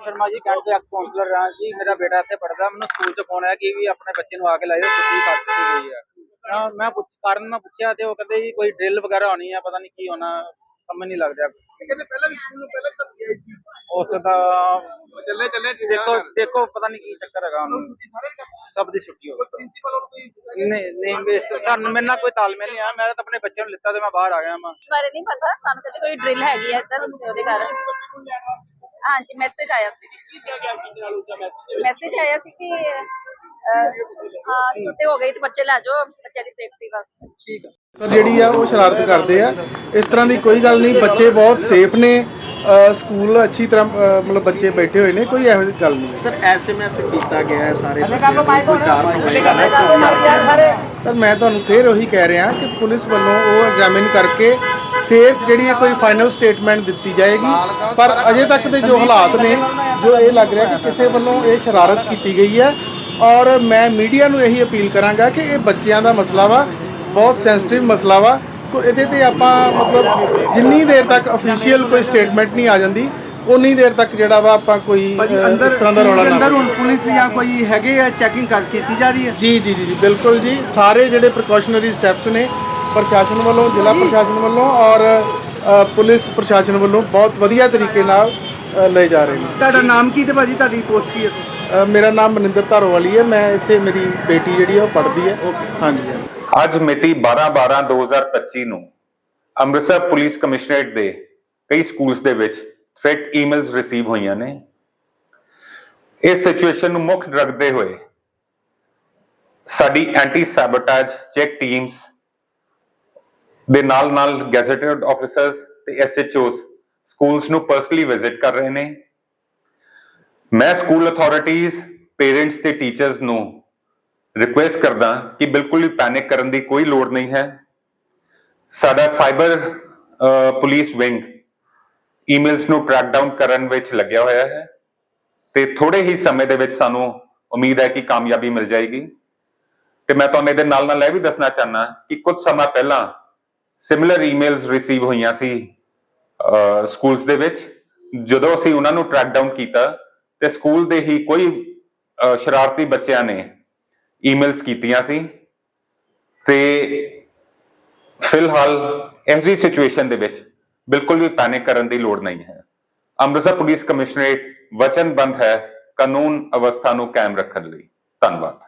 Sharma ji cantt ਦੇ X councillor ਜੀ ਮੇਰਾ ਬੇਟਾ ਇੱਥੇ ਪੜਦਾ ਮੈਨੂੰ ਸਕੂਲ ਚ ਫੋਨ ਆਇਆ ਕਿ ਵੀ ਆਪਣੇ ਬੱਚੇ ਨੂੰ ਆ ਕੇ ਲਾਇਓ ਛੁੱਟੀ ਕਰ ਦਿੱਤੀ ਗਈ ਤਾਂ ਮੈਂ ਪੁੱਛ ਕਾਰਨ ਮੈਂ ਪੁੱਛਿਆ ਤੇ ਉਹ ਕਹਿੰਦੇ ਜੀ ਕੋਈ ਡਰਿਲ ਵਗੈਰਾ ਹੋਣੀ ਆ ਪਤਾ ਨਹੀਂ ਕੀ ਹੋਣਾ ਸਮਝ ਨਹੀਂ ਲੱਗ ਰਿਹਾ ਕਹਿੰਦੇ ਪਹਿਲਾਂ ਵੀ ਸਕੂਲ ਨੂੰ ਪਹਿਲਾਂ ਤਾਂ ਗਿਆ ਸੀ। ਉਸ ਦਾ ਚੱਲੇ ਚੱਲੇ ਦੇਖੋ ਦੇਖੋ ਪਤਾ ਨਹੀਂ ਕੀ ਚੱਕਰ ਹੈਗਾ ਉਹਨੂੰ। ਸਭ ਦੀ ਛੁੱਟੀ ਹੋ ਗਈ। ਪ੍ਰਿੰਸੀਪਲ ਨੂੰ ਕੋਈ ਨਹੀਂ ਨਹੀਂ ਸਾਨੂੰ ਮੇਰੇ ਨਾਲ ਕੋਈ ਤਾਲਮੇਲ ਨਹੀਂ ਆ। ਮੈਂ ਤਾਂ ਆਪਣੇ ਬੱਚੇ ਨੂੰ ਲਿੱਤਾ ਤੇ ਮੈਂ ਬਾਹਰ ਆ ਗਿਆ ਮੈਂ ਬਾਰੇ ਨਹੀਂ ਪਤਾ ਸਾਨੂੰ ਕਹਿੰਦੇ ਕੋਈ ਡਰਿਲ ਹੈਗੀ ਹੈ ਇੱਧਰ ਤੇ ਉਹਦੇ ਕਾਰਨ। ਹਾਂਜੀ ਮੈਸੇਜ ਆਇਆ ਸੀ। ਮੈਸੇਜ ਆਇਆ ਸੀ ਕਿ ਅਹ, ਹਾਂ ਛੁੱਟੀ ਹੋ ਗਈ ਤੇ ਬੱਚੇ ਲੈ ਜਾਓ ਬੱਚਿਆਂ ਦੀ ਸੇਫਟੀ ਵਾਸਤੇ। ਠੀਕ ਹੈ ਸਰ ਜਿਹੜੀ ਆ ਉਹ ਸ਼ਰਾਰਤ ਕਰਦੇ ਆ। ਇਸ ਤਰ੍ਹਾਂ ਦੀ ਕੋਈ ਗੱਲ ਨਹੀਂ ਬੱਚੇ ਬਹੁਤ ਸੇਫ ਨੇ। ਸਕੂਲ ਅੱਛੀ ਤਰ੍ਹਾਂ ਮਤਲਬ ਬੱਚੇ ਬੈਠੇ ਹੋਏ ਨੇ ਕੋਈ ਇਹੋ ਜਿਹੀ ਗੱਲ ਨਹੀਂ। ਸਰ ਐਸਐਮਐਸ ਕੀਤਾ ਗਿਆ ਹੈ ਸਾਰੇ ਬੱਚਿਆਂ ਨੂੰ ਕੋਈ ਕਾਰਨ ਸਰ ਮੈਂ ਤੁਹਾਨੂੰ ਫੇਰ ਉਹੀ ਕਹਿ ਰਿਹਾ ਕਿ ਪੁਲਿਸ ਵੱਲੋਂ ਉਹ ਐਗਜ਼ਾਮਿਨ ਕਰਕੇ ਫੇਰ ਜਿਹੜੀ ਇਹ ਕੋਈ ਫਾਈਨਲ ਸਟੇਟਮੈਂਟ ਦਿੱਤੀ ਜਾਏਗੀ ਪਰ ਅਜੇ ਤੱਕ ਦੇ ਜੋ ਹਾਲਾਤ ਨੇ ਜੋ ਇਹ ਲੱਗ ਰਿਹਾ ਕਿ ਕਿਸੇ ਵੱਲੋਂ ਇਹ ਸ਼ਰਾਰਤ ਕੀਤੀ ਗਈ ਹੈ ਔਰ ਮੈਂ ਮੀਡੀਆ ਨੂੰ ਇਹੀ ਅਪੀਲ ਕਰਾਂਗਾ ਕਿ ਇਹ ਬੱਚਿਆਂ ਦਾ ਮਸਲਾ ਵਾ ਬਹੁਤ ਸੈਂਸਿਟਿਵ ਮਸਲਾ ਵਾ ਸੋ ਇਹਦੇ ਤੇ ਆਪਾਂ ਮਤਲਬ ਜਿੰਨੀ ਦੇਰ ਤੱਕ ਅਫੀਸ਼ੀਅਲ ਕੋਈ ਸਟੇਟਮੈਂਟ ਨਹੀਂ ਆ ਜਾਂਦੀ ਉਨੀ ਦੇਰ ਤੱਕ ਜਿਹੜਾ ਵਾ ਆਪਾਂ ਕੋਈ ਇਸ ਤਰ੍ਹਾਂ ਦਾ ਰੌਲਾ ਨਾ ਅੰਦਰ ਹੁਣ। ਪੁਲਿਸ ਜਾਂ ਕੋਈ ਹੈਗੇ ਆ ਚੈਕਿੰਗ ਕਰ ਕੀਤੀ ਜਾ ਰਹੀ ਹੈ ਜੀ ਜੀ ਜੀ ਬਿਲਕੁਲ ਜੀ ਸਾਰੇ ਜਿਹੜੇ ਪ੍ਰੀਕਾਸ਼ਨਰੀ ਸਟੈਪਸ ਨੇ ਪ੍ਰਸ਼ਾਸਨ ਵੱਲੋਂ ਜ਼ਿਲ੍ਹਾ ਪ੍ਰਸ਼ਾਸਨ ਵੱਲੋਂ ਔਰ ਅ, ਪੁਲਿਸ ਪ੍ਰਸ਼ਾਸਨ ਵੱਲੋਂ ਬਹੁਤ ਵਧੀਆ ਤਰੀਕੇ ਨਾਲ ਅ, ਲਏ ਜਾ ਰਹੇ ਨੇ। ਤੁਹਾਡਾ ਨਾਮ ਕੀ ਤੇ ਭਾਜੀ? ਤੁਹਾਡੀ ਪੋਸਟ ਕੀ ਹੈ? ਅ, ਮੇਰਾ ਨਾਮ ਮਨਿੰਦਰ ਧਾਰੋਵਾਲੀ ਹੈ। ਮੈਂ ਇੱਥੇ ਮੇਰੀ ਬੇਟੀ ਜਿਹੜੀ ਹੈ ਉਹ ਪੜ੍ਹਦੀ ਹੈ। ਹਾਂਜੀ ਹਾਂਜੀ। ਅੱਜ ਮਿਤੀ 12/12/2025 ਨੂੰ ਅੰਮ੍ਰਿਤਸਰ ਪੁਲਿਸ ਕਮਿਸ਼ਨਰੇਟ ਦੇ ਕਈ ਸਕੂਲਸ ਦੇ ਵਿੱਚ ਥ੍ਰੈਟ ਈਮੇਲਸ ਰਿਸੀਵ ਹੋਈਆਂ ਨੇ। ਇਸ ਸਿਚੁਏਸ਼ਨ ਨੂੰ ਮੁੱਖ ਰੱਖਦੇ ਹੋਏ ਸਾਡੀ ਐਂਟੀ ਸੈਬੋਟੇਜ ਚੈੱਕ ਟੀਮਸ ਦੇ ਨਾਲ ਨਾਲ ਗੈਜ਼ਟਡ ਆਫੀਸਰਸ ਤੇ ਐਸਐਚਓਸ ਸਕੂਲਸ ਨੂੰ ਪਰਸਨਲੀ ਵਿਜ਼ਿਟ ਕਰ ਰਹੇ ਨੇ। ਮੈਂ ਸਕੂਲ ਅਥਾਰਟੀਆਂ ਪੇਰੈਂਟਸ ਤੇ ਟੀਚਰਸ ਨੂੰ ਰਿਕੁਐਸਟ ਕਰਦਾ ਕਿ ਬਿਲਕੁਲ ਵੀ ਪੈਨਿਕ ਕਰਨ ਦੀ ਕੋਈ ਲੋੜ ਨਹੀਂ ਹੈ। ਸਾਡਾ ਸਾਈਬਰ ਪੁਲਿਸ ਵਿੰਗ ਈਮੇਲਸ ਨੂੰ ਟਰੈਕ ਡਾਊਨ ਕਰਨ ਵਿੱਚ ਲੱਗਿਆ ਹੋਇਆ ਹੈ ਤੇ ਥੋੜੇ ਹੀ ਸਮੇਂ ਦੇ ਵਿੱਚ ਸਾਨੂੰ ਉਮੀਦ ਹੈ ਕਿ ਕਾਮਯਾਬੀ ਮਿਲ ਜਾਏਗੀ। ਤੇ ਮੈਂ ਤੁਹਾਨੂੰ ਇਹਦੇ ਨਾਲ ਨਾਲ ਇਹ ਵੀ ਦੱਸਣਾ ਚਾਹਨਾ ਕਿ ਕੁਝ ਸਮਾਂ ਪਹਿਲਾਂ ਸਿਮਿਲਰ ਈਮੇਲਸ ਰਿਸੀਵ ਹੋਈਆਂ ਸੀ ਸਕੂਲਸ ਦੇ ਵਿੱਚ। ਜਦੋਂ ਅਸੀਂ ਉਹਨਾਂ ਨੂੰ ਟਰੈਕ ਡਾਊਨ ਕੀਤਾ, ਤੇ ਸਕੂਲ ਦੇ ਹੀ ਕੋਈ ਸ਼ਰਾਰਤੀ ਬੱਚਿਆਂ ਨੇ ਈਮੇਲਸ ਕੀਤੀਆਂ ਸੀ। ਤੇ ਫਿਲਹਾਲ ਇਸ ਜੀ ਸਿਚੁਏਸ਼ਨ ਦੇ ਵਿੱਚ ਬਿਲਕੁਲ ਵੀ ਪੈਨਿਕ ਕਰਨ ਦੀ ਲੋੜ ਨਹੀਂ ਹੈ। ਅੰਮ੍ਰਿਤਸਰ ਪੁਲਿਸ ਕਮਿਸ਼ਨਰੇਟ ਵਚਨਬੰਦ ਹੈ ਕਾਨੂੰਨ ਅਵਸਥਾ ਨੂੰ ਕਾਇਮ ਰੱਖਣ ਲਈ। ਧੰਨਵਾਦ।